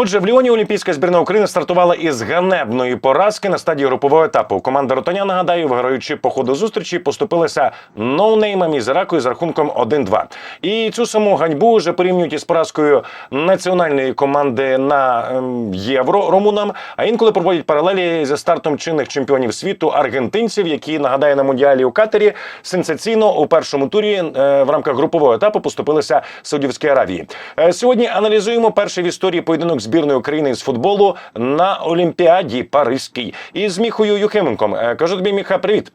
Отже, в Ліоні Олімпійська збірна України стартувала із ганебної поразки на стадії групового етапу. Команда Ротаня, нагадаю, виграючи по ходу зустрічі, поступилася ноунеймам із Іракою з рахунком 1-2. І цю саму ганьбу вже порівнюють із поразкою національної команди на ем, євро румунам. А інколи проводять паралелі зі стартом чинних чемпіонів світу аргентинців, які нагадаю на мундіалі у Катері сенсаційно у першому турі е, в рамках групового етапу поступилися Саудівській Аравії. Е, Сьогодні аналізуємо перший в історії поєдинок збірної України з футболу на Олімпіаді Паризькій із Міхою Юхименком. Е, Кажу тобі, Міха, привіт.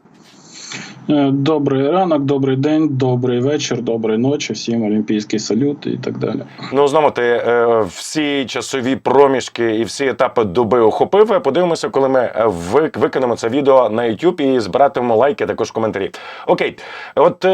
Е, Добрий ранок, добрий день, добрий вечір, доброї ночі, всім олімпійський салют і так далі. Ну знову ти е, всі часові проміжки і всі етапи доби охопив. Подивимося, коли ми е, викинемо це відео на YouTube і збиратимемо лайки, також коментарі. Окей, от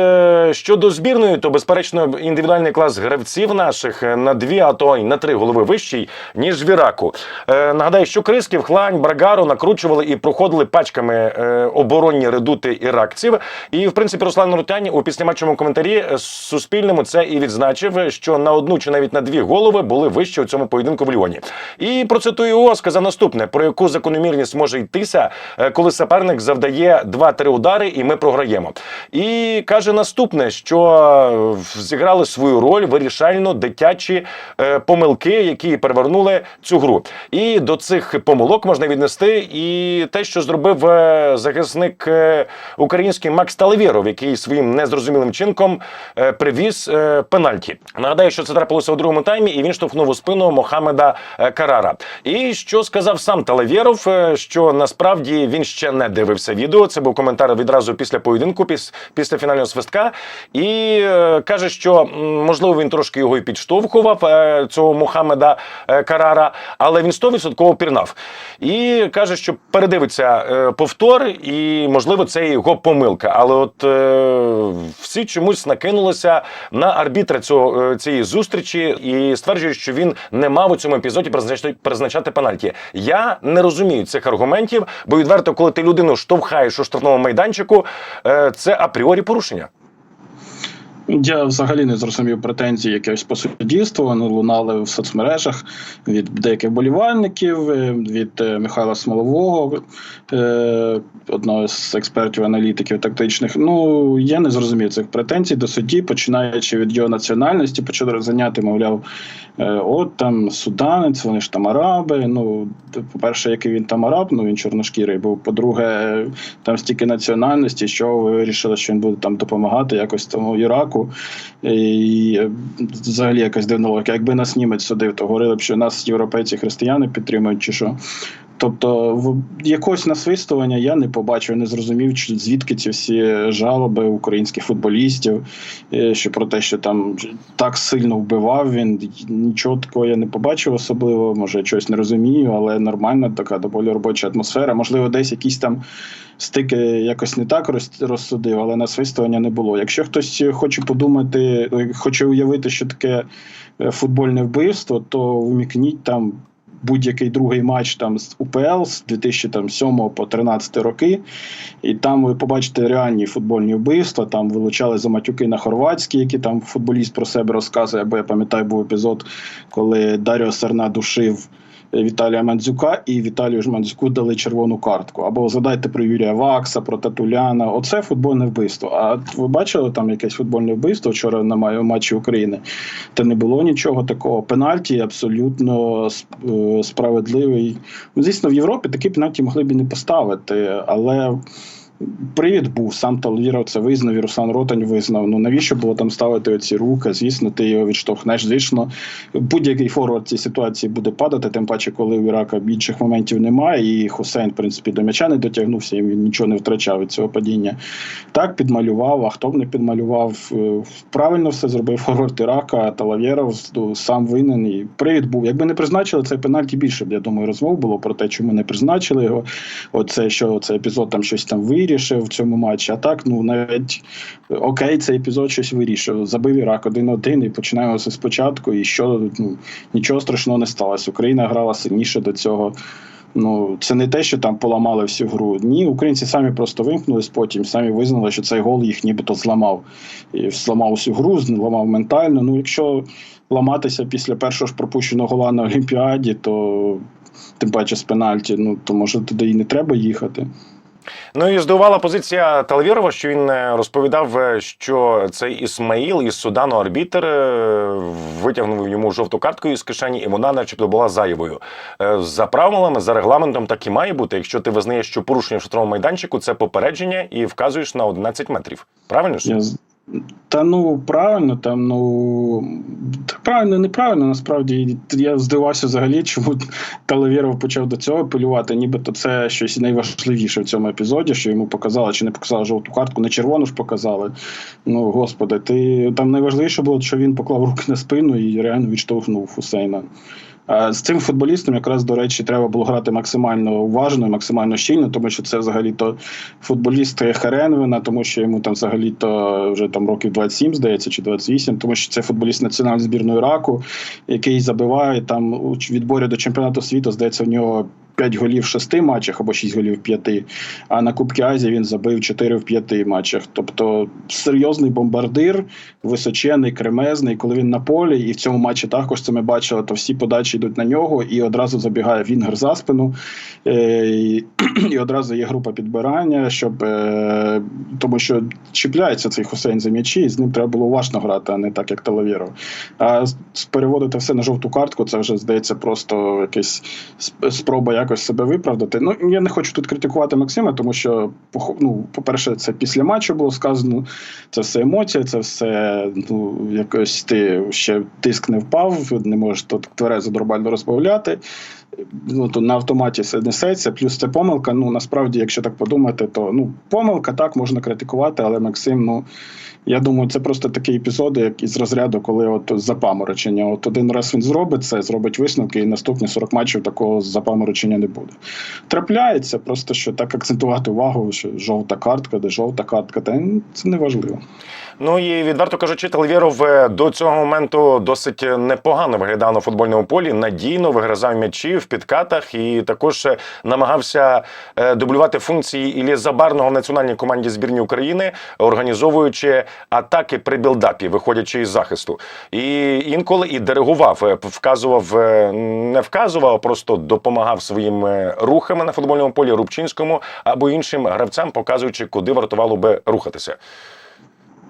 щодо збірної, то безперечно індивідуальний клас гравців наших на дві, а то й на три голови вищий ніж в Іраку. Нагадаю, що Крисків, Хлань, Брагару накручували і проходили пачками оборонні редути іракців. І в принципі Руслан Рутянь у післяматчевому коментарі е, Суспільному це і відзначив, що на одну чи навіть на дві голови були вищі у цьому поєдинку в Ліоні. І процитую його, сказав наступне: про яку закономірність може йтися, е, коли суперник завдає 2-3 удари, і ми програємо. І каже наступне, що е, зіграли свою роль вирішально дитячі помилки, які перевернули цю гру. І до цих помилок можна віднести і те, що зробив захисник е, український Макс Талевєров, який своїм незрозумілим чинком е, привіз е, пенальті. Нагадаю, що це трапилося у другому таймі, і він штовхнув у спину Мохамеда е, Карара. І що сказав сам Талевєров, що насправді він ще не дивився відео. Це був коментар відразу після поєдинку, піс, після фінального свистка. І е, каже, що можливо він трошки його і підштовхував е, цього Мохамеда е, Карара, але він 100% пірнав. І каже, що передивиться е, повтор, і можливо це його помилка. Але от е, всі чомусь накинулися на арбітра цього е, цієї зустрічі і стверджують, що він не мав у цьому епізоді призначати, призначати пенальті. Я не розумію цих аргументів, бо відверто, коли ти людину штовхаєш у штрафному майданчику, е, це апріорі порушення. Я взагалі не зрозумів претензій якогось по суддівству. Вони лунали в соцмережах від деяких болівальників, е, від е, Михайла Смолового, е, одного з експертів, аналітиків тактичних. Ну я не зрозумів цих претензій до судді, починаючи від його національності, почали заняти, мовляв, от там суданець, вони ж там араби. Ну, по-перше, який він там араб, ну він чорношкірий був. По-друге, там стільки національності, що ви вирішили, що він буде там допомагати якось тому Іраку. І е, взагалі якась дивна логіка. Якби нас німець судив, то говорили б, що нас європейці християни підтримують чи що. Тобто, в якогось насвистування я не побачив, не зрозумів, звідки ці всі жалоби українських футболістів, е, що про те, що там так сильно вбивав він. Нічого такого я не побачив особливо. Може, щось не розумію, але нормальна така доволі робоча атмосфера. Можливо, десь якісь там стики якось не так розсудив, але насвистування не було. Якщо хтось хоче подумати, е, хоче уявити, що таке е, футбольне вбивство, то вмікніть там. Будь-який другий матч там з УПЛ з 2007 по 13 роки, і там ви побачите реальні футбольні вбивства. Там вилучали за матюки на хорватські, які там футболіст про себе розказує. Або я пам'ятаю, був епізод, коли Даріо Серна душив Віталія Мандзюка, і Віталію ж Мандзюку дали червону картку. Або згадайте про Юрія Вакса, про Татуляна. Оце футбольне вбивство. А ви бачили там якесь футбольне вбивство вчора на матчі України? Та не було нічого такого. Пенальті абсолютно е, справедливий. Ну, Звісно, в Європі такі пенальті могли б і не поставити, але. Привід був, сам Талвіров це визнав, і Руслан Ротань визнав. Ну навіщо було там ставити оці руки? Звісно, ти його відштовхнеш. Звісно, будь-який форвард цій ситуації буде падати, тим паче, коли у Ірака інших моментів немає, і Хусейн, в принципі, до м'яча не дотягнувся, і він нічого не втрачав від цього падіння. Так, підмалював, а хто б не підмалював. Е, Правильно все зробив форвард Ірака, Талавєров сам винен. І привід був. Якби не призначили цей пенальті, більше б, я думаю, розмов було про те, чому не призначили його. Оце, що цей епізод там щось там вирішив в цьому матчі. А так, ну навіть окей, цей епізод щось вирішив. Забив Ірак 1-1 і починаємо все спочатку. І що ну, нічого страшного не сталося. Україна грала сильніше до цього. Ну, це не те, що там поламали всю гру. Ні, українці самі просто вимкнулись потім, самі визнали, що цей гол їх нібито зламав. І зламав всю гру, зламав ментально. Ну, якщо ламатися після першого ж пропущеного гола на Олімпіаді, то тим паче з пенальті, ну то може туди і не треба їхати. Ну і здивувала позиція Талвірова, що він е, розповідав, е, що цей Ісмаїл із Судану арбітер е, витягнув йому жовту картку із кишені, і вона, начебто, була зайвою. За правилами, за регламентом, так і має бути. Якщо ти визнаєш, що порушення в штрафному майданчику це попередження і вказуєш на 11 метрів. Правильно ж? Я... Та ну правильно, там ну правильно, неправильно. Насправді я здивався взагалі, чому Талавєров почав до цього апелювати, нібито це щось найважливіше в цьому епізоді, що йому показали чи не показали жовту картку, не червону ж показали. Ну господи, ти там найважливіше було, що він поклав руки на спину і реально відштовхнув Хусейна. А з цим футболістом якраз до речі треба було грати максимально уважно максимально щільно, тому що це взагалі то футболіст Херенвина, тому що йому там взагалі то вже там років 27, здається, чи 28, тому що це футболіст національної збірної Іраку, який забиває там у відборі до чемпіонату світу, здається, в нього. 5 голів в 6 матчах або 6 голів в 5, а на Кубки Азії він забив 4 в 5 матчах. Тобто серйозний бомбардир, височений, кремезний. Коли він на полі, і в цьому матчі також це ми бачили, то всі подачі йдуть на нього, і одразу забігає Вінгер за спину. Е, і, одразу є група підбирання, щоб е, тому що чіпляється цей Хусейн за м'ячі, і з ним треба було уважно грати, а не так, як Талавєров. А переводити все на жовту картку, це вже здається просто якась сп- спроба якось себе виправдати. Ну я не хочу тут критикувати Максима, тому що ну, по-перше, це після матчу було сказано. Це все емоція, це все ну якось ти ще тиск не впав, не можеш тут тверезо нормально розмовляти. Ну, то на автоматі все несеться, плюс це помилка. Ну насправді, якщо так подумати, то ну помилка так можна критикувати, але Максим, ну я думаю, це просто такі епізоди, як із розряду, коли от запаморочення. От один раз він зробить це, зробить висновки, і наступні 40 матчів такого запаморочення не буде. Трапляється, просто що так акцентувати увагу, що жовта картка, де жовта картка, та це не важливо. Ну і відверто кажучи, Талвєров е, до цього моменту досить непогано виглядав на футбольному полі, надійно вигризав м'ячі в підкатах і також е, намагався е, дублювати функції Іллі Забарного в національній команді збірні України, організовуючи атаки при білдапі, виходячи із захисту. І інколи і диригував, е, вказував, е, не вказував, а просто допомагав своїм е, рухами на футбольному полі Рубчинському або іншим гравцям, показуючи, куди вартувало би рухатися.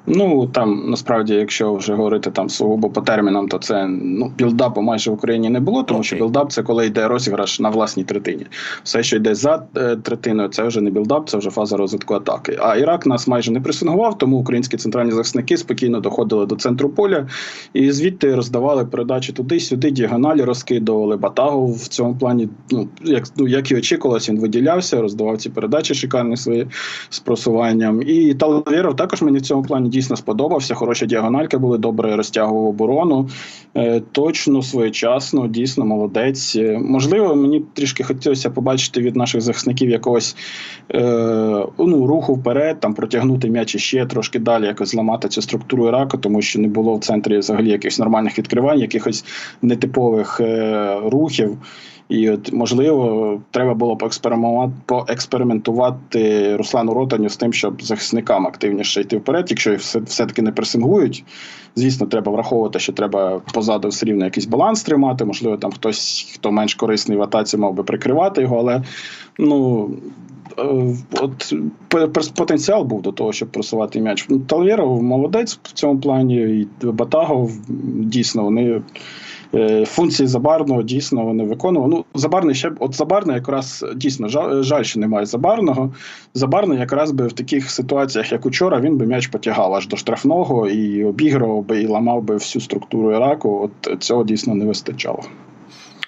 Ну там насправді, якщо вже говорити там сугубо по термінам, то це ну білдапу майже в Україні не було, тому що білдап це коли йде розіграш на власній третині. Все, що йде за е, третиною, це вже не білдап, це вже фаза розвитку атаки. А Ірак нас майже не пресингував, тому українські центральні захисники спокійно доходили до центру поля і звідти роздавали передачі туди-сюди, діагоналі розкидували. Батагов в цьому плані, ну як ну як і очікувалось, він виділявся, роздавав ці передачі шикарні свої з просуванням. І Талавєров також мені в цьому плані дійсно сподобався. Хороші діагональки були, добре розтягував оборону. Е, точно, своєчасно, дійсно молодець. Е, Можливо, мені трішки хотілося побачити від наших захисників якогось е, ну, руху вперед, там протягнути м'яч іще трошки далі, якось зламати цю структуру Іраку, тому що не було в центрі взагалі якихось нормальних відкривань, якихось нетипових рухів. І от можливо, треба було поекспериментувати Руслану Ротаню з тим, щоб захисникам активніше йти вперед, якщо їх все, все-таки не пресингують. Звісно, треба враховувати, що треба позаду все рівно якийсь баланс тримати. Можливо, там хтось, хто менш корисний в атаці, мав би прикривати його, але ну. е, От потенціал був до того, щоб просувати м'яч. Талвєров молодець в цьому плані, і Батагов дійсно вони Функції Забарного дійсно вони виконували. Ну, Забарний ще от Забарний якраз дійсно жаль, що немає Забарного. Забарний якраз би в таких ситуаціях, як учора, він би м'яч потягав аж до штрафного і обігрував би і ламав би всю структуру Іраку. От цього дійсно не вистачало.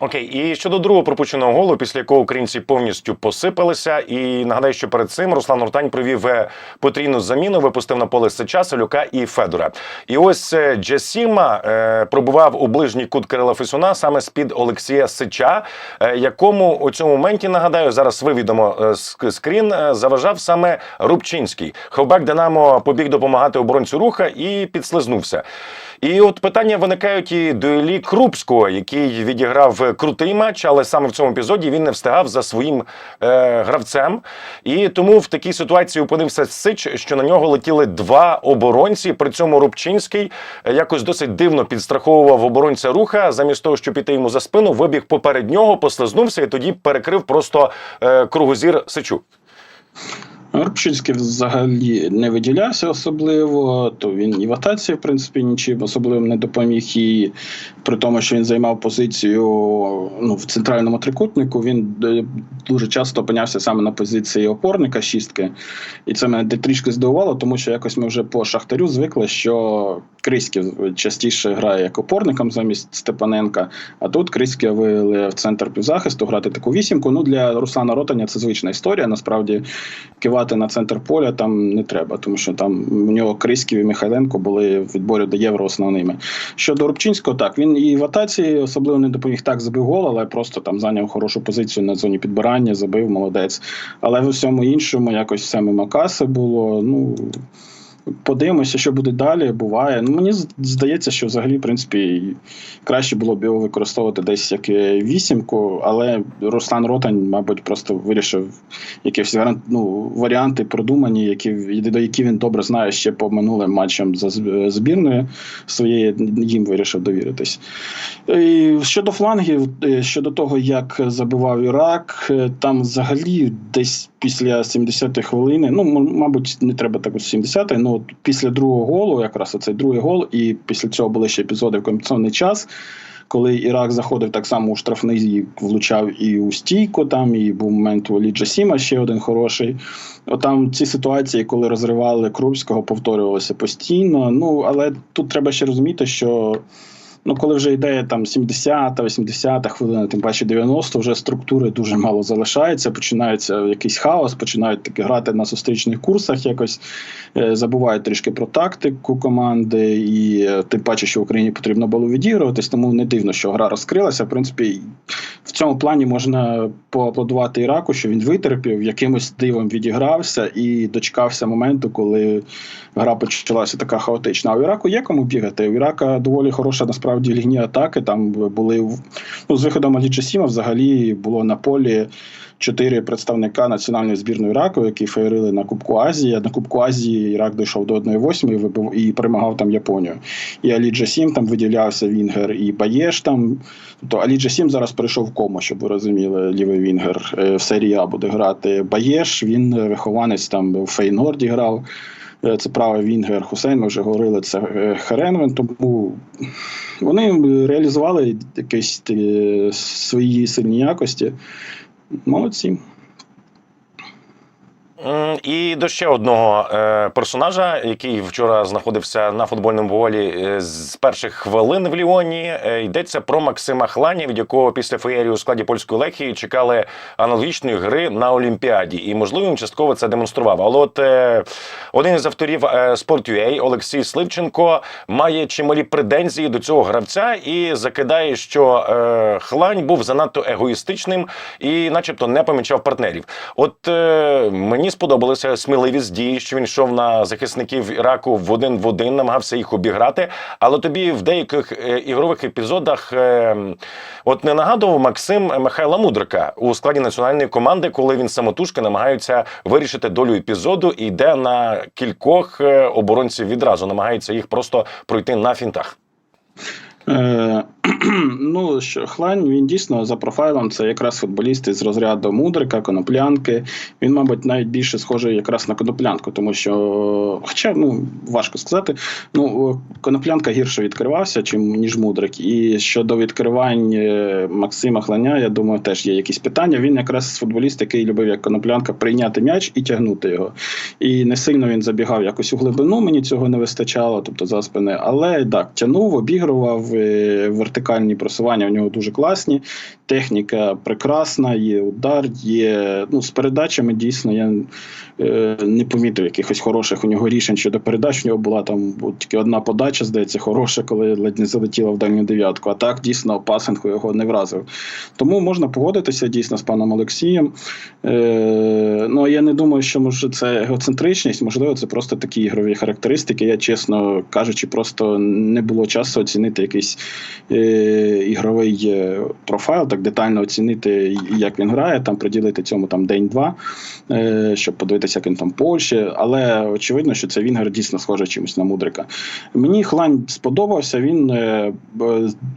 Окей, і щодо другого пропущеного голу, після якого українці повністю посипалися. І нагадаю, що перед цим Руслан Ротань провів е, потрійну заміну, випустив на поле Сича, Солюка і Федора. І ось е, Джасіма е, пробував у ближній кут Кирила Фесуна саме з-під Олексія Сича, е, якому у цьому моменті нагадаю, зараз вивідомо е, ск- скрін, е, заважав саме Рубчинський. Ховбек Динамо побіг допомагати оборонцю руха і підслизнувся. І от питання виникають і до Іллі Крупського, який відіграв е, крутий матч, але саме в цьому епізоді він не встигав за своїм е, гравцем. І тому в такій ситуації опинився Сич, що на нього летіли два оборонці. При цьому Рубчинський е, якось досить дивно підстраховував оборонця руха. Замість того, щоб піти йому за спину, вибіг поперед нього, послизнувся і тоді перекрив просто е, кругозір Сичу. Рубчинський взагалі не виділявся особливо, то він і в атаці, в принципі, нічим особливим не допоміг. І при тому, що він займав позицію ну, в центральному трикутнику, він е, дуже часто опинявся саме на позиції опорника шістки. І це мене трішки здивувало, тому що якось ми вже по Шахтарю звикли, що Криськів частіше грає як опорником замість Степаненка. А тут Криськів вивели в центр півзахисту грати таку вісімку. Ну для Руслана Ротаня це звична історія. Насправді кивати на центр поля там не треба, тому що там у нього Криськів і Михайленко були в відборі до євро основними. Щодо Рубчинського, так він і в атаці особливо не допоміг так, забив гол, але просто там зайняв хорошу позицію на зоні підбирання, забив молодець. Але в усьому іншому якось саме Макаси було. Ну Подивимося, що буде далі. Буває. Ну мені здається, що взагалі, в принципі, краще було б його використовувати десь як вісімку, але Руслан Ротань, мабуть, просто вирішив якісь ну, варіанти продумані, які до які він добре знає ще по минулим матчам за збірною своєї. Їм вирішив довіритись. І щодо флангів, е, щодо того, як забивав Ірак, е, там взагалі десь після 70-ї хвилини, ну мабуть, не треба так ось 70-ї, ну після другого голу, якраз оцей другий гол, і після цього були ще епізоди в компенсаційний час. Коли Ірак заходив так само у штрафний, влучав і у стійку, там і був момент у Ліджа Сіма ще один хороший. Отам ці ситуації, коли розривали Крупського, повторювалися постійно. Ну але тут треба ще розуміти, що ну коли вже йде там 70-та, 80-та хвилина, тим паче 90, вже структури дуже мало залишається. Починається якийсь хаос, починають таки грати на зустрічних курсах, якось е, забувають трішки про тактику команди, і е, тим паче, що Україні потрібно було відігруватись, тому не дивно, що гра розкрилася. В принципі, в цьому плані можна поаплодувати Іраку, що він витерпів, якимось дивом відігрався і дочекався моменту, коли гра почалася така хаотична. А у Іраку є кому бігати. У Ірака доволі хороша насправді лінія атаки. Там були ну, з виходом Алічасіма, взагалі було на полі. Чотири представника національної збірної Іраку, які феєрили на Кубку Азії. На Кубку Азії Ірак дійшов до 1-8 і перемагав там Японію. І Алі Джасім там виділявся Вінгер і Баєш там. Тобто Алі Джасім зараз перейшов в кому, щоб ви розуміли, лівий Вінгер е, в серії А буде грати. Баєш, він е, вихованець там в Фейнорді грав. Е, Це правий Вінгер Хусейн, ми вже говорили, це Херенвен. Тому вони реалізували якісь свої сильні якості. Молодці. І до ще одного е, персонажа, який вчора знаходився на футбольному полі е, з перших хвилин в Ліоні. Е, йдеться про Максима Хлані, від якого після феєрії у складі польської лехії чекали аналогічної гри на Олімпіаді. І можливо він частково це демонстрував. Але от один із авторів Sport.ua Олексій Сливченко має чималі претензії до цього гравця і закидає, що Хлань був занадто егоїстичним і, начебто, не помічав партнерів. От мені сподобалася сміливість дії, що він йшов на захисників Іраку в один в один, намагався їх обіграти. Але тобі в деяких е, ігрових епізодах е, от не нагадував Максим Михайла Мудрика у складі національної команди, коли він самотужки намагається вирішити долю епізоду і йде на кількох е, оборонців відразу, намагається їх просто пройти на фінтах. Е, ну, що Хлань, він дійсно за профайлом це якраз футболіст із розряду Мудрика, Коноплянки. Він, мабуть, навіть більше схожий якраз на Коноплянку, тому що, хоча ну, важко сказати, ну, Коноплянка гірше відкривався, чим, ніж Мудрик. І щодо відкривань е, Максима Хланя, я думаю, теж є якісь питання. Він якраз футболіст, який любив як Коноплянка прийняти м'яч і тягнути його. І не сильно він забігав якось у глибину, мені цього не вистачало, тобто за спини. Але так, тягнув, обігрував, вертикальні просування в нього дуже класні. Техніка прекрасна, є удар, є. Ну, з передачами дійсно я е, не помітив якихось хороших у нього рішень щодо передач. У нього була там тільки одна подача, здається, хороша, коли ледь не залетіла в дальню дев'ятку. А так дійсно пасинг його не вразив. Тому можна погодитися дійсно з паном Олексієм. Е, ну я не думаю, що може це егоцентричність, можливо, це просто такі ігрові характеристики. Я, чесно кажучи, просто не було часу оцінити якийсь якийсь е, ігровий е, профайл, так детально оцінити, як він грає, там приділити цьому там день-два, е, щоб подивитися, як він там в Польщі. Але очевидно, що це Вінгер дійсно схоже чимось на Мудрика. Мені Хлань сподобався. Він е,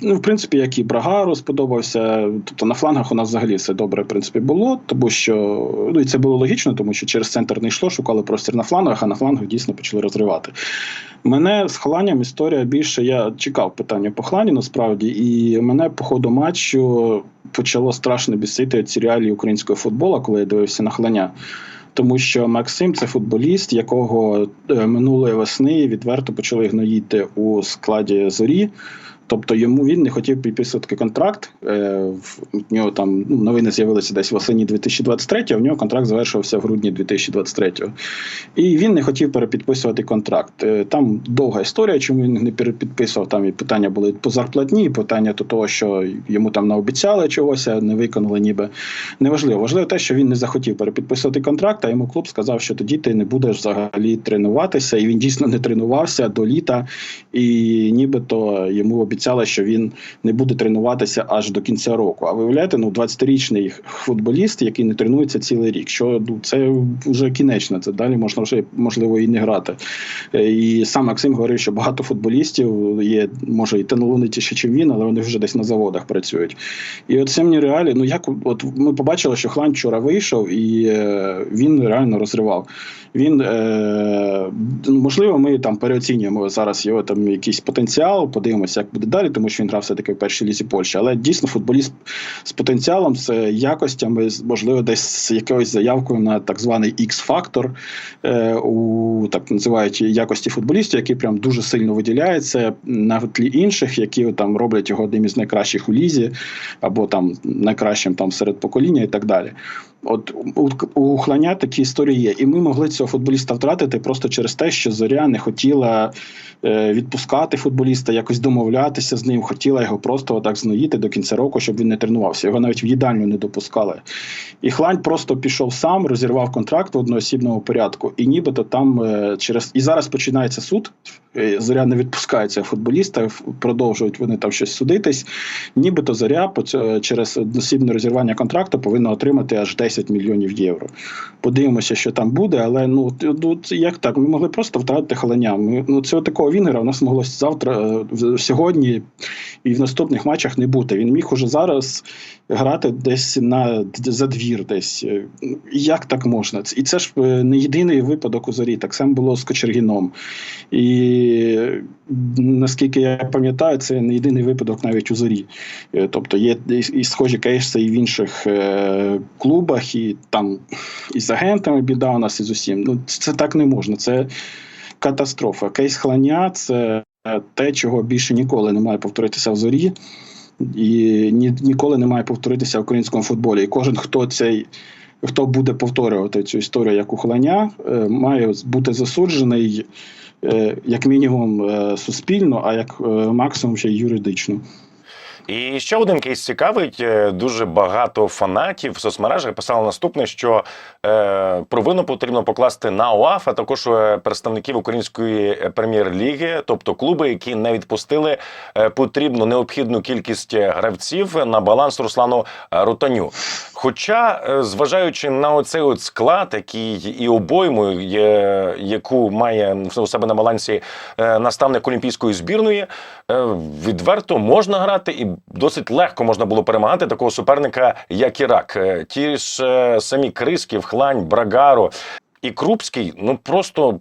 ну, в принципі, як і Брагару сподобався. Тобто на флангах у нас взагалі все добре, в принципі, було, тому що ну і це було логічно, тому що через центр не йшло, шукали простір на флангах, а на флангах дійсно почали розривати. Мене з Хланням історія більше. Я чекав питання по Хлані насправді, і мене по ходу матчу почало страшно бісити ці реалії українського футболу, коли я дивився на Хланя. Тому що Максим це футболіст, якого е, минулої весни відверто почали гноїти у складі зорі. Тобто йому він не хотів підписувати контракт. Е, в нього там ну, новини з'явилися десь в осені 2023, а в нього контракт завершився в грудні 2023. І він не хотів перепідписувати контракт. Е, Там довга історія, чому він не перепідписував. Там і питання були по зарплатні, і питання до того, що йому там наобіцяли чогось, а не виконали, ніби неважливо. Важливо те, що він не захотів перепідписувати контракт, а йому клуб сказав, що тоді ти не будеш взагалі тренуватися. І він дійсно не тренувався до літа, і нібито йому обіцяли, що він не буде тренуватися аж до кінця року. А виявляєте, ну 20-річний футболіст, який не тренується цілий рік. Що ну це вже кінечно. Це далі можна вже можливо і не грати. Е, І сам Максим говорив, що багато футболістів є, може і талановитіші, ніж він, але вони вже десь на заводах працюють. І от мені реалі, ну як от ми побачили, що Хлань вчора вийшов, і е, він реально розривав. Він е, ну, можливо, ми там переоцінюємо зараз його там якийсь потенціал, подивимося, як буде далі, тому що він грав все-таки в першій лізі Польщі. Але дійсно футболіст з потенціалом, з якостями, можливо, десь з якоюсь заявкою на так званий X-фактор е, у так називають якості футболістів, який прям дуже сильно виділяється на тлі інших, які там роблять його одним із найкращих у лізі, або там найкращим там серед покоління і так далі. От у, Хланя такі історії є, і ми могли цього футболіста втратити просто через те, що зоря не хотіла е, відпускати футболіста, якось домовлятися з ним, хотіла його просто отак зноїти до кінця року, щоб він не тренувався. Його навіть в їдальню не допускали. І Хлань просто пішов сам, розірвав контракт в одноосібному порядку, і нібито там е, через і зараз починається суд. Е, Зоря не відпускає цього футболіста, продовжують вони там щось судитись. Нібито зоря через одноосібне розірвання контракту повинна отримати аж 10 мільйонів євро. Подивимося, що там буде, але ну, т- ну як так? Ми могли просто втратити халеня. Ми, ну, цього такого Вінгера у нас могло завтра, е, сьогодні і в наступних матчах не бути. Він міг уже зараз грати десь на за двір, десь. Е, Як так можна? І це ж е, не єдиний випадок у зорі. Так само було з Кочергіном. І наскільки я пам'ятаю, це не єдиний випадок навіть у зорі. Е, Тобто є і, схожі кейси і в інших е, клубах, і там і з агентами біда у нас і з усім. Ну це так не можна. Це катастрофа. Кейс хлання це те, чого більше ніколи не має повторитися в зорі. І ні, ніколи не має повторитися в українському футболі. І кожен, хто цей, хто буде повторювати цю історію як ухилення, е, має бути засуджений як мінімум е, суспільно, а як е, максимум ще й юридично. І ще один кейс цікавий. Е, Дуже багато фанатів в соцмережах писали наступне, що е, провину потрібно покласти на ОАФ, а також е, представників української прем'єр-ліги, тобто клуби, які не відпустили е, потрібну необхідну кількість гравців на баланс Руслану е, Ротаню. Хоча, е, зважаючи на оцей от склад, який і обойму, яку має у себе на балансі е, наставник олімпійської збірної, е, відверто можна грати і досить легко можна було перемагати такого суперника, як Ірак. Е, Ті ж е, самі Крисків, Хлань, Брагаро і Крупський, ну просто.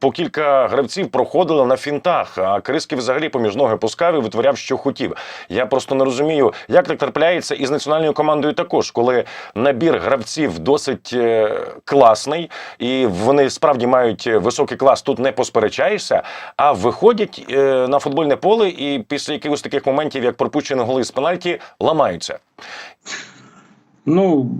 По кілька гравців проходили на фінтах, а Крисків взагалі поміж ноги пускав і витворяв, що хотів. Я просто не розумію, як так трапляється і з національною командою також, коли набір гравців досить е, класний, і вони справді мають високий клас, тут не посперечаєшся. А виходять е, на футбольне поле і після якихось таких моментів, як пропущені голи з пенальті, ламаються. Ну,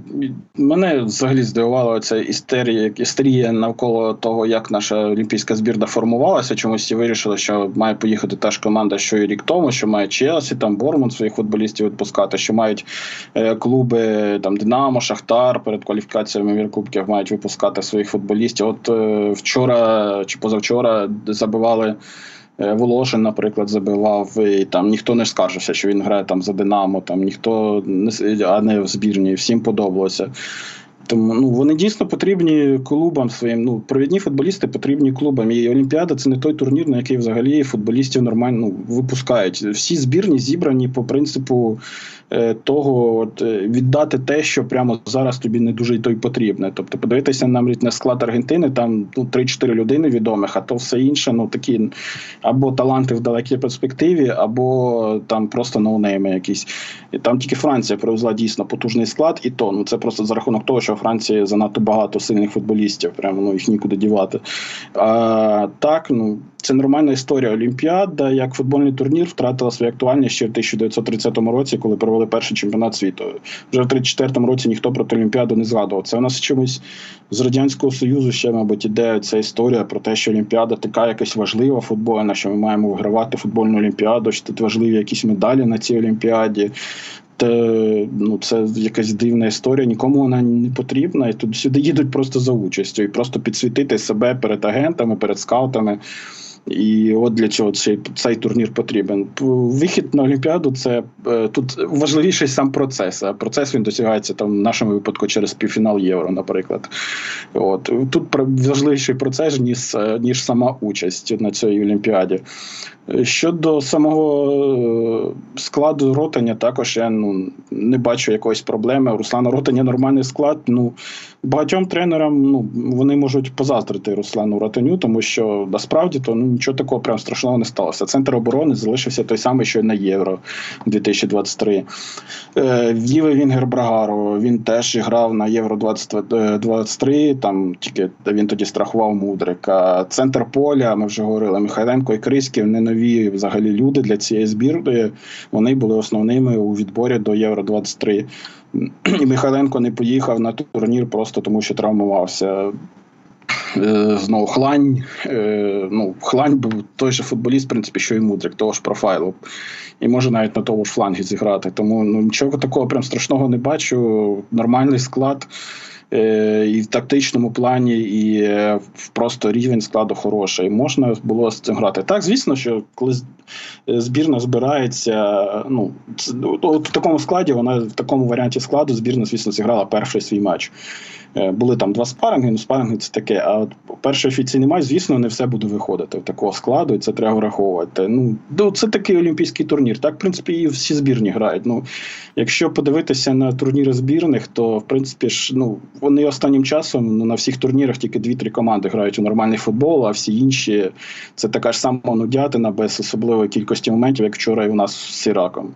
мене взагалі здивувала ця істерія, істерія навколо того, як наша олімпійська збірна формувалася. Чомусь вирішили, що має поїхати та ж команда, що і рік тому, що має Челсі, там Борман своїх футболістів відпускати, що мають е, клуби там Динамо, Шахтар перед кваліфікаціями Міркубків мають випускати своїх футболістів. От е, вчора чи позавчора забивали Волошин, наприклад, забивав, і там ніхто не скаржився, що він грає там за Динамо, там ніхто не а не в збірні, всім подобалося. Тому ну вони дійсно потрібні клубам своїм. Ну провідні футболісти потрібні клубам. І Олімпіада це не той турнір, на який взагалі футболістів нормально ну, випускають. Всі збірні зібрані по принципу е, того, от е, віддати те, що прямо зараз тобі не дуже й то й потрібне. Тобто, подивитися навіть на склад Аргентини, там ну 3-4 людини відомих, а то все інше, ну такі або таланти в далекій перспективі, або там просто ноунейми якісь. І там тільки Франція привезла дійсно потужний склад, і то ну це просто за рахунок того, що Франції занадто багато сильних футболістів, прямо ну їх нікуди дівати. А, так, ну це нормальна історія. Олімпіада як футбольний турнір втратила свою актуальність ще в 1930 році, коли провели перший чемпіонат світу. Вже в 34-му році ніхто про Олімпіаду не згадував. Це у нас чомусь з радянського союзу ще, мабуть, іде ця історія про те, що Олімпіада така якась важлива футбольна, що ми маємо вигравати футбольну олімпіаду, що тут важливі якісь медалі на цій олімпіаді. Та, ну, це якась дивна історія, нікому вона не потрібна. І тут сюди їдуть просто за участю і просто підсвітити себе перед агентами, перед скаутами. І от для цього цей, цей турнір потрібен. Вихід на Олімпіаду це е, тут важливіший сам процес. А процес він досягається там в нашому випадку через півфінал євро, наприклад. От тут важливіший процес, ніж, е, ніж сама участь на цій Олімпіаді. Щодо самого е, складу ротання, також я ну, не бачу якоїсь проблеми. Руслана Ротаня нормальний склад. Ну, багатьом тренерам ну, вони можуть позаздрити Руслану Ротаню, тому що насправді то ну, нічого такого прям страшного не сталося. Центр оборони залишився той самий, що й на Євро 2023. Е, Лівий Вінгер Брагаро він теж грав на Євро 2023, там тільки він тоді страхував Мудрик. А центр поля, ми вже говорили, Михайленко і Криськів не нові взагалі люди для цієї збірної. Вони були основними у відборі до Євро 23. І Михайленко не поїхав на турнір просто тому, що травмувався. Е, Знову Хлань. Е, ну, Хлань був той же футболіст, в принципі, що і Мудрик, того ж профайлу. І може навіть на тому ж флангі зіграти. Тому ну, нічого такого прям страшного не бачу. Нормальний склад. Е, і в тактичному плані, і е, просто рівень складу хороший. Можна було з цим грати. Так, звісно, що коли е, збірна збирається, ну в такому складі, вона в такому варіанті складу збірна, звісно, зіграла перший свій матч. Були там два спаринги, ну спаринги це таке. А от перший офіційний матч, звісно, не все буде виходити в такого складу, і це треба враховувати. Ну, ну, це такий олімпійський турнір. Так, в принципі, і всі збірні грають. Ну, якщо подивитися на турніри збірних, то в принципі ж ну вони останнім часом ну, на всіх турнірах тільки дві-три команди грають у нормальний футбол, а всі інші це така ж сама нудятина без особливої кількості моментів, як вчора і у нас з Сіраком.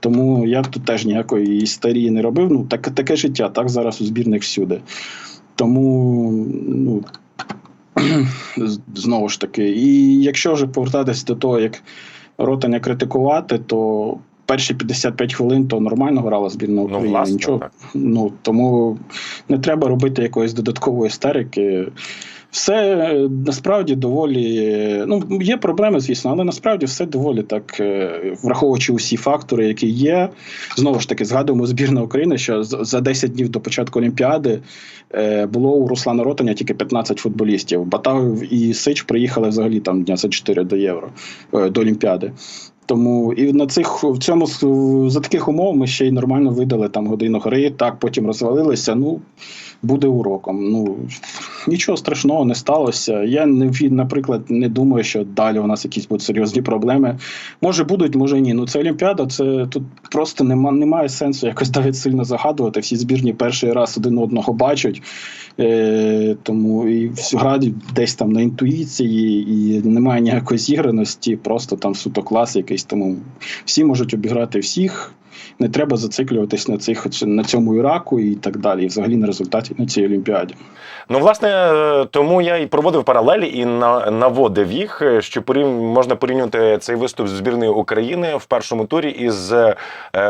Тому я тут теж ніякої історії не робив. Ну так, таке життя, так зараз у збірних всюди. Тому ну, знову ж таки, і якщо вже повертатись до того, як ротання критикувати, то перші 55 хвилин то нормально грала збірна Ну, України. власне, Нічого. так. Ну тому не треба робити якоїсь додаткової істерики. Все е, насправді доволі. Ну, є проблеми, звісно, але насправді все доволі так, е, враховуючи усі фактори, які є. Знову ж таки, згадуємо збірна України, що за 10 днів до початку Олімпіади е, було у Руслана Ротаня тільки 15 футболістів. Батагов і Сич приїхали взагалі там дня за 4 до Євро, до Олімпіади. Тому і на цих в цьому за таких умов ми ще й нормально видали там годину гри, так потім розвалилися. Ну буде уроком. Ну нічого страшного не сталося. Я не наприклад не думаю, що далі у нас якісь будуть серйозні проблеми. Може будуть, може ні. Ну це Олімпіада. Це тут просто нема, немає сенсу якось навіть сильно загадувати. Всі збірні перший раз один одного бачать. Е, тому і всю грають десь там на інтуїції, і немає ніякої зіграності, просто там суто клас якийсь. Тому всі можуть обіграти всіх. Не треба зациклюватись на цих на цьому Іраку і так далі, і взагалі на результаті на цій Олімпіаді. Ну, власне, тому я і проводив паралелі і на, наводив їх, е, що порів... можна порівнювати цей виступ збірної України в першому турі із е,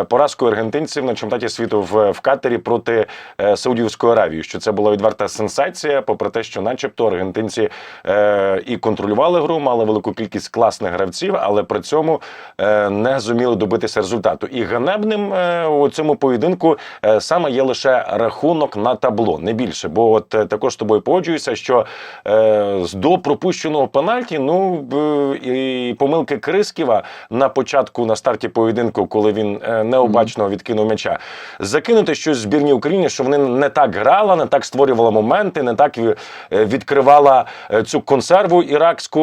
поразкою аргентинців на чемпіонаті світу в, в Катері проти е, Саудівської Аравії. Що це була відверта сенсація, попри те, що, начебто, аргентинці е, і контролювали гру, мали велику кількість класних гравців, але при цьому е, не зуміли добитися результату. І ганебно ганебним е, у цьому поєдинку е, саме є лише рахунок на табло, не більше. Бо от е, також з тобою погоджуюся, що з до пропущеного пенальті, ну і помилки Крисківа на початку на старті поєдинку, коли він необачно відкинув м'яча, закинути щось збірні України, що вони не так грала, не так створювала моменти, не так відкривала цю консерву іракську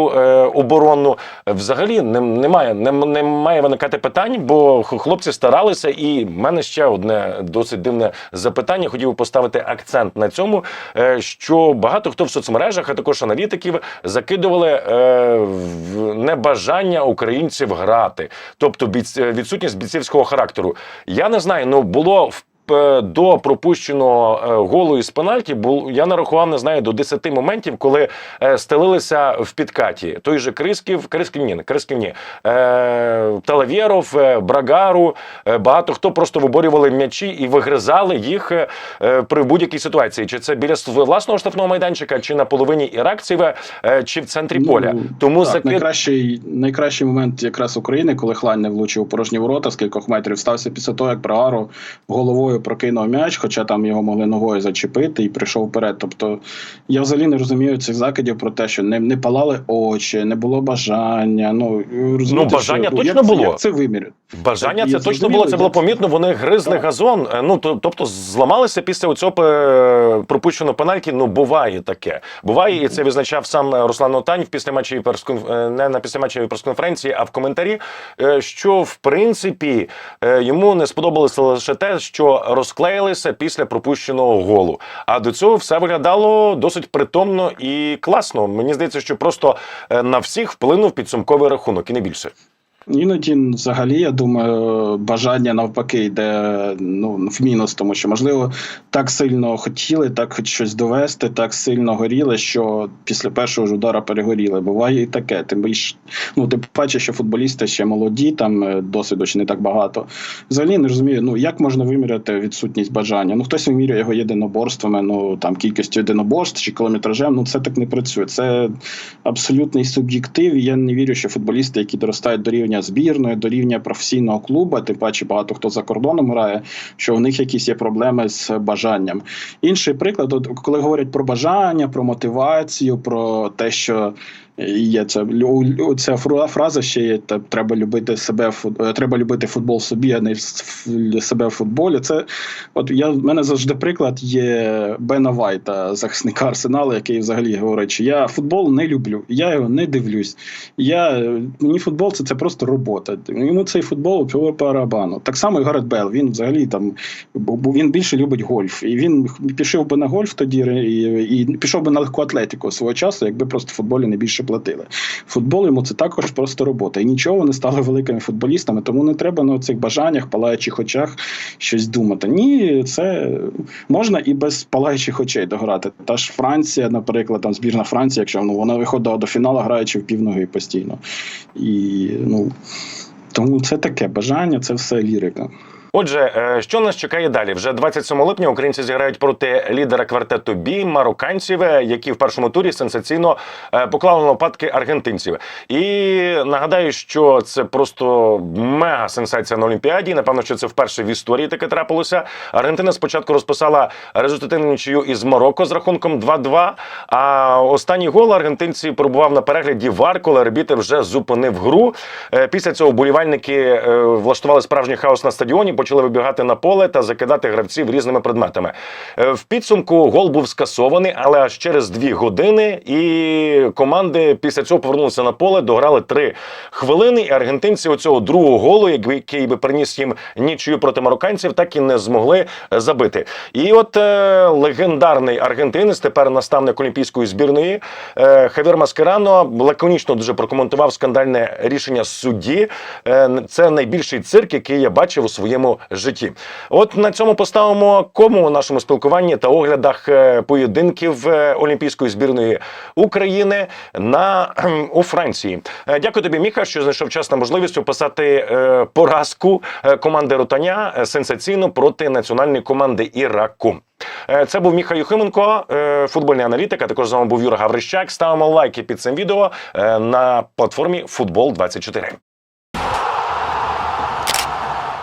оборонну. Взагалі не, немає, не, не має виникати питань, бо хлопці старалися. І в мене ще одне досить дивне запитання. Хотів поставити акцент на цьому, е, що багато хто в соцмережах, а також аналітиків, закидували е, небажання українців грати, тобто відсутність бійцівського характеру. Я не знаю, ну було в. Е, До пропущеного е, голу із пенальті бул я нарахував, не знаю, до 10 моментів, коли е, стелилися в підкаті. Той же Крисків, Крисків ні, Крисків ні. Талавєров, Брагару, багато хто просто виборювали м'ячі і вигризали їх при будь-якій ситуації. Чи це біля власного штрафного майданчика, чи на половині іракців, е, чи в центрі поля. Тому Ну, так, закид... найкращий, найкращий момент якраз України, коли Хлань не влучив у порожні ворота з кількох метрів, стався після того, як Брагару головою прокинув м'яч, хоча там його могли ногою зачепити і прийшов вперед. Тобто я взагалі не розумію цих закидів про те, що не, не палали очі, не було бажання. Ну, розумієте, бажання що, точно як, було. Як це виміряти? Бажання Так, це точно зрозуміло, було. Це було помітно. Вони гризли Так. газон. Е, Ну то, тобто зламалися після цього е, пропущеного пенальті. Ну буває таке. Буває, і це визначав сам Руслан Отань післяматчевій прес-конф- е, не на післяматчевій прес-конференції, а в коментарі, що в принципі йому не сподобалося лише те, що розклеїлися після пропущеного голу. А до цього все виглядало досить притомно і класно. Мені здається, що просто е, на всіх вплинув підсумковий рахунок і не більше. Іноді, взагалі, я думаю, бажання навпаки йде ну, в мінус, тому що, можливо, так сильно хотіли, так хоч щось довести, так сильно горіли, що після першого ж удара перегоріли. Буває і таке. Тим більше, ну, ти бачиш, що футболісти ще молоді, там е, досвіду ще не так багато. Взагалі не розумію, ну як можна виміряти відсутність бажання. Ну, хтось вимірює його єдиноборствами, ну там кількістю єдиноборств чи кілометражем. Ну це так не працює. Це абсолютний суб'єктив. І я не вірю, що футболісти, які доростають до рівня збірної, до рівня професійного клубу, тим паче багато хто за кордоном грає, що у них якісь є проблеми з бажанням. Інший приклад, от коли говорять про бажання, про мотивацію, про те, що є це ця фра- фраза ще є. Треба любити себе е, треба любити футбол собі, а не себе в футболі. Це от я в мене завжди приклад є Бена Вайта, захисника Арсеналу, який взагалі говорить, що я футбол не люблю, я його не дивлюсь. Я мені футбол це, це просто робота. Йому цей футбол по барабану. Так само і Гарет Бел. Він взагалі там він більше любить гольф. І він пішов би на гольф тоді і, і пішов би на легку атлетику свого часу, якби просто в футболі не більше платили. Футбол йому це також просто робота. І нічого вони стали великими футболістами, тому не треба на цих бажаннях, палаючих очах щось думати. Ні, це можна і без палаючих очей дограти. Та ж Франція, наприклад, там збірна Франції, якщо ну вона виходила до фіналу, граючи в півноги постійно. І ну тому це таке бажання, це все лірика. Отже, е, що нас чекає далі? Вже 27 липня українці зіграють проти лідера квартету Бі марокканців, е, які в першому турі сенсаційно е, поклали на лопатки аргентинців. І нагадаю, що це просто мега сенсація на Олімпіаді. Напевно, що це вперше в історії таке трапилося. Аргентина спочатку розписала результативну нічию із Марокко з рахунком 2-2. А останній гол аргентинці пробував на перегляді вар, коли арбітер вже зупинив гру. Після цього болівальники влаштували справжній хаос на стадіоні, почали вибігати на поле та закидати гравців різними предметами. Е, В підсумку гол був скасований, але аж через дві години і команди після цього повернулися на поле, дограли три хвилини. І аргентинці оцього другого голу, який би приніс їм нічию проти марокканців, так і не змогли е, забити. І от е, легендарний аргентинець, тепер наставник олімпійської збірної е, Хавір Маскерано лаконічно дуже прокоментував скандальне рішення судді. Е, це найбільший цирк, який я бачив у своєму житті. От на цьому поставимо кому у нашому спілкуванні та оглядах е, поєдинків е, олімпійської збірної України на у Франції. Е, Дякую тобі, Міха, що знайшов час на можливість описати поразку команди Ротаня е, сенсаційно проти національної команди Іраку. Це був Міха Юхименко, футбольний аналітик. А також з вами був Юра Гаврищак. Ставимо лайки під цим відео на платформі Футбол 24